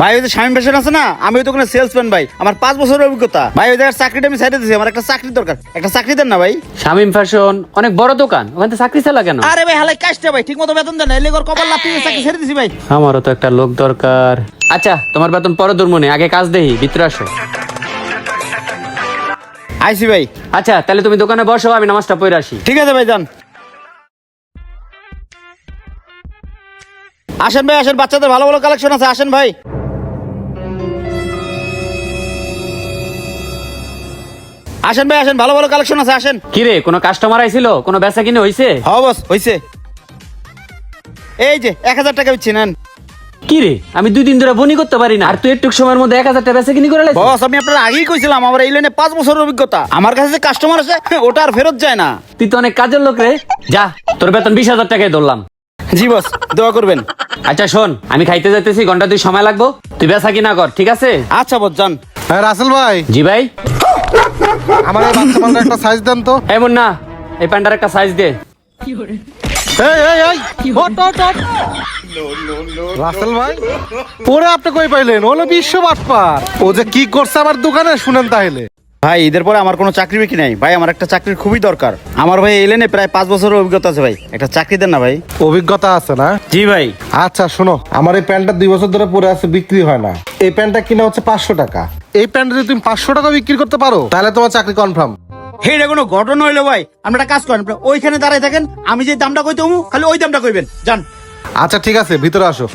ভাই ওই যে স্বামী ফ্যাশন আছে না? আমি ওই দোকানে সেলসম্যান ভাই। আমার পাঁচ বছরের অভিজ্ঞতা। ভাই ওই জায়গার চাকরিটা আমি সাইডে দিয়েছি আমার একটা চাকরি দরকার। একটা চাকরি দেন না ভাই। শামিম ফ্যাশন অনেক বড় দোকান ওখানে চাকরি চালা কেন? আরে ভাই হালাই কাজটা ভাই ঠিক মতো বেতন দেন না। এলে ওর কপাল লাফিয়ে চাকরি ছেড়ে দিছি ভাই। আমারও তো একটা লোক দরকার। আচ্ছা তোমার বেতন পরে দুর্মনে আগে কাজ দেহি ভিতরে আসো। আইসি ভাই। আচ্ছা তাহলে তুমি দোকানে বসো আমি নামাজটা পড়ে আসি। ঠিক আছে ভাই যান। আসেন ভাই আসেন বাচ্চাদের ভালো ভালো কালেকশন আছে আসেন ভাই। আসেন ভাই আসেন ভালো ভালো কালেকশন আছে আসেন। কিরে কোনো কাস্টমার আইছিল? কোনো বেচা কিনে হইছে? হ্যাঁ বস হইছে। এই যে এক হাজার টাকা দিচ্ছি নেন। কিরে আমি দুই দিন ধরে বনি করতে পারি না। আর তুই একটু সময়ের মধ্যে এক হাজার টাকা বেচা কিনি করে লাইছিস? বস আমি আপনার আগেই কইছিলাম আমার এই লাইনে পাঁচ বছরের অভিজ্ঞতা। আমার কাছে যে কাস্টমার আছে ওটা আর ফেরত যায় না। তুই তো অনেক কাজের লোক রে। যা তোর বেতন বিশ হাজার টাকায় ধরলাম। জি বস দোয়া করবেন। আচ্ছা শোন আমি খাইতে যাইতেছি ঘণ্টা দুই সময় লাগবো। তুই বেচা কিনা কর ঠিক আছে? আচ্ছা বস যান। হ্যাঁ রাসেল ভাই। জি ভাই। আমার এই বাচ্চা পান্ডার একটা সাইজ দেন তো। এমন না এই প্যান্টার একটা সাইজ দে। এই এই এই ওট, ওট, ওট। রাসেল ভাই ওরে আপনি কই পাইলেন? ওলো বিশ্ব বাটপার ও যে কি করছে আমার দোকানে শুনেন তাহলে। ভাই ঈদের পরে আমার কোনো চাকরি বাকরি নাই। ভাই আমার একটা চাকরির খুবই দরকার। আমার ভাই এই লাইনে প্রায় পাঁচ বছরের অভিজ্ঞতা আছে ভাই। একটা চাকরি দেন না ভাই। অভিজ্ঞতা আছে না? জি ভাই। আচ্ছা শোনো। আমার এই প্যান্টটা দুই বছর ধরে পরে আছে বিক্রি হয় না। এই প্যান্টটা কিনা হচ্ছে পাঁচশো টাকা। এই প্যান্টটা যদি তুমি পাঁচশো টাকা বিক্রি করতে পারো তাহলে তোমার চাকরি কনফার্ম এটা কোনো ঘটনা হইল ভাই। আমরা একটা কাজ করেন ওইখানে দাঁড়ায় থাকেন আমি যে দামটা কইতে হমু খালি ওই দামটা কইবেন। যান। আচ্ছা ঠিক আছে ভিতরে আসো।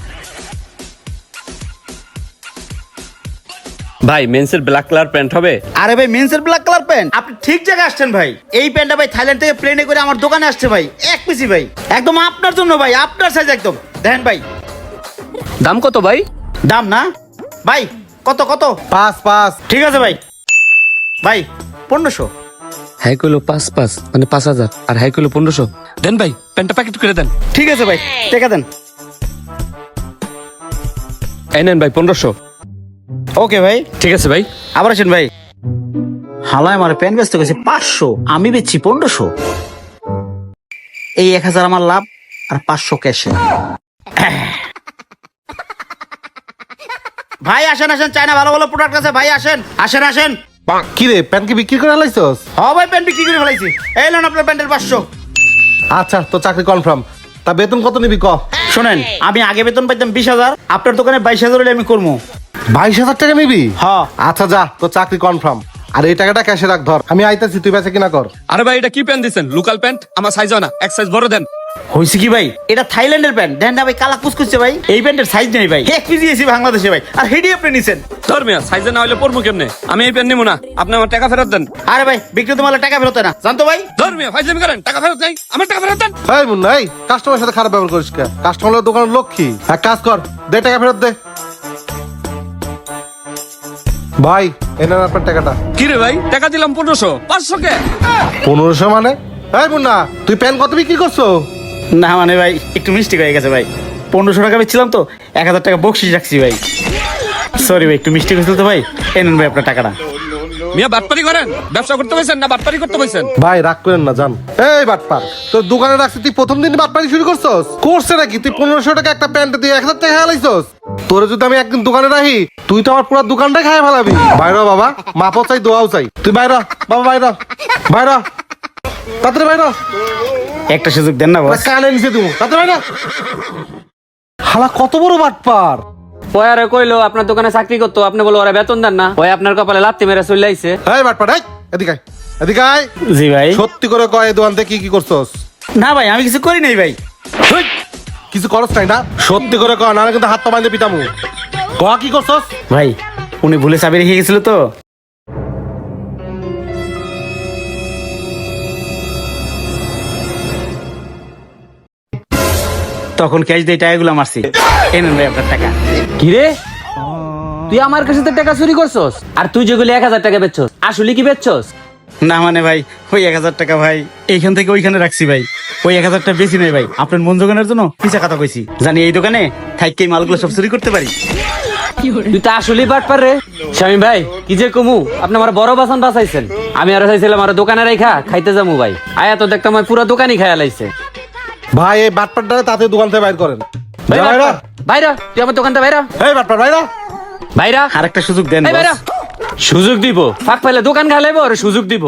ভাই মেন্সের ব্ল্যাক কালার প্যান্ট হবে? আরে ভাই মেন্সের ব্ল্যাক কালার প্যান্ট আপনি ঠিক জায়গায় আসছেন ভাই। এই প্যান্টটা ভাই থাইল্যান্ড থেকে প্লেনে করে আমার দোকানে আসছে ভাই। এক পিসি ভাই। একদম আপনার জন্য ভাই আপনার সাইজ একদম। দেখেন ভাই। দাম কত ভাই? দাম না? ভাই কত কত? পাঁচ পাঁচ। ঠিক আছে ভাই। ভাই পনেরোশো। হাই কইলো পাঁচ পাঁচ মানে পাঁচ হাজার। আর হাই কইলো পনেরোশো। দেন ভাই প্যান্টটা প্যাকেট করে দেন। ঠিক আছে ভাই টেকা দেন। এই নেন ভাই পনেরোশো। ওকে ভাই। ঠিক আছে ভাই। আবার আসেন ভাই। হালায় আমার প্যান ব্যস্ত গেছে পাঁচশো আমি বেচছি পনেরোশো। এই এক হাজার আমার লাভ আর পাঁচশো ক্যাশে ভাই আসেন আসেন চায়না ভালো ভালো প্রোডাক্ট আছে। ভাই আসেন আসেন আসেন। কি রে প্যান্ট কি বিক্রি করে হালাইছস হ ভাই প্যান্ট বিক্রি করে ফেলাইছি। এই লোন আপনার প্যান্টের পাঁচশো। আচ্ছা তো চাকরি কনফার্ম তা বেতন কত নিবি ক? শোনেন আমি আগে বেতন পাইতাম বিশ হাজার আপনার দোকানে বাইশ হাজার হলে আমি করব বাইশ হাজার টাকা নিবি? হ্যাঁ আচ্ছা যা তো চাকরি কনফার্ম আর এই টাকাটা ক্যাশে রাখ ধর। আমি আইতাছি তুই বেঁচে কিনা কর। আরে ভাই এটা কি প্যান্ট দিছেন? লোকাল প্যান্ট আমার সাইজ হয় না এক সাইজ বড় দেন। হয়েছে কি ভাই? এটা থাইল্যান্ডের প্যান্ট। দেন না ভাই কালা কুচকুচছে ভাই। এই প্যান্টের সাইজ নেই ভাই। এক পিস দিয়েছি বাংলাদেশে ভাই। আর হেডি আপনি নিছেন। সাইজে না হলে পড়ব কেমনে? আমি এই প্যান্ট নিবো না। আপনি আমার টাকা ফেরত দেন। আরে ভাই বিক্রি তোমার টাকা ফেরত না। জানতো ভাই? ফাইজলামি করেন। টাকা ফেরত নাই আমার টাকা ফেরত দেন। এই মুন্না এই কাস্টমারের সাথে খারাপ ব্যবহার করিস কে কাস্টমারের দোকানের লক্ষ্মী। এক কাজ কর দে টাকা ফেরত দে। ভাই এনে আপনার টাকাটা। কি রে ভাই? টাকা দিলাম পনেরোশো। পাঁচশো কে? পনেরোশো মানে? এই মুন্না তুই প্যান কত বিক্রি করছ? না মানে ভাই একটু মিষ্টি হয়ে গেছে ভাই। পনেরোশো টাকা বেচছিলাম তো এক হাজার টাকা বকশিস রাখছি ভাই। সরি ভাই একটু মিষ্টি হয়েছিল তো ভাই এনেন ভাই আপনার টাকাটা। মিয়া বাটপারি করেন? ব্যবসা করতে পারছেন না বাটপারি করতে পারছেন ভাই রাগ করেন না জান এই বাটপার তোর দোকানে রাখছি তুই প্রথম দিন বাটপারি শুরু করছস? করছে নাকি? তুই পনেরোশো টাকা একটা প্যান্ট দিয়ে এক হাজার টাকা হালাইছস? তোরে যদি আমি একদিন দোকানে রাখি তুই তো আমার পুরো দোকানটাই খাই ফেলাবি। বাইর হ বাবা মাপও চাই দোয়াও চাই। তুই বাইর বাবা বাইর বাইর। তাড়াতাড়ি বাইর। একটা সুযোগ দেন না বস কানে নিচে দিব। তাতে ভাই না? হালা কত বড় বাটপার। ওই আরে কইলো আপনার দোকানে চাকরি করতো আপনি বলো ওরা বেতন দেন না। ওই আপনার কপালে লাত্তি মেরে চলে আইছে। এই বাটপার এই এদিকে আয়, এদিকে আয়। জি ভাই। সত্যি করে কয় এই দোকান থেকে কি কি করছস? না ভাই আমি কিছু করি নাই ভাই। হেই, কিছু করস নাই না? সত্যি করে কয় না কিন্তু হাত পা বাঁধে পিটামু। ক কি করছস? ভাই উনি ভুলে চাবি রেখে গেছিল তো। তখন ক্যাশ দিয়ে টাকাগুলো মারছি। এনেন ভাই আপনার টাকা। কি রে? তুই আমার কাছে তো টাকা চুরি করছস। আর তুই যেগুলি এক হাজার টাকা বেচছস আসলে কি বেচছস? না মানে ভাই ওই এক হাজার টাকা ভাই এইখান থেকে ওইখানে রাখছি ভাই। ওই এক হাজারটা বেশি নেই ভাই। আপনার মন জোগানোর জন্য পিছা কথা কইছি। জানি এই দোকানে থাইকে মালগুলো সব চুরি করতে পারি। তুই তো আসলেই বাট পার রে। স্বামী ভাই কি যে কমু আপনি আমার বড় বাসন বাঁচাইছেন। আমি আর চাইছিলাম আর দোকানে রাইখা খাইতে যাব ভাই। আয়া তো দেখতাম পুরো দোকানই খাইয়া লাইছে। ভাই এই বাটপারটারে তাতে দোকান থেকে বাইর করেন। বাইরা। বাইরা তুই আমার দোকানটা বাইরা এই বাটপাট বাইরা ভাইরা আর একটা সুযোগ দেন সুযোগ দিব। ফাঁক পাইলে দোকান খালে আর সুযোগ দিব।